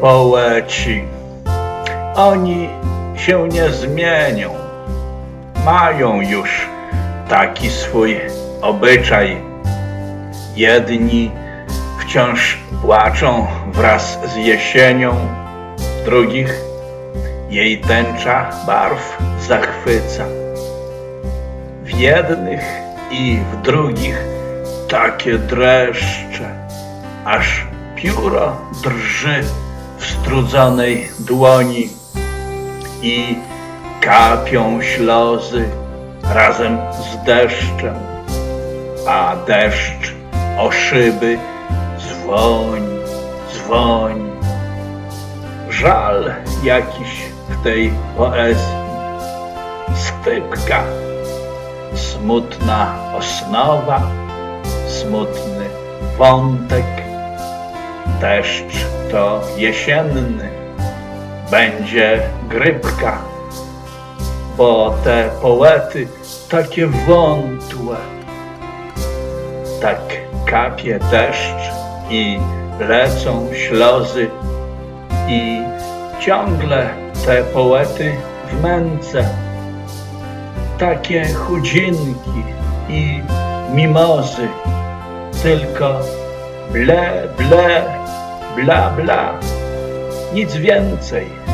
poeci. Oni się nie zmienią. Mają już taki swój obyczaj. Jedni wciąż płaczą wraz z jesienią, drugich jej tęcza barw zachwyca. W jednych i w drugich takie dreszcze, aż pióro drży strudzonej dłoni i kapią ślozy razem z deszczem, a deszcz o szyby dzwoni, dzwoni. Żal jakiś w tej poezji, stypka, smutna osnowa, smutny wątek. Deszcz to jesienny, będzie grypka, bo te poety takie wątłe. Tak kapie deszcz i lecą ślozy i ciągle te poety w męce. Takie chudzinki i mimozy, tylko ble, ble, bla, bla, nic więcej.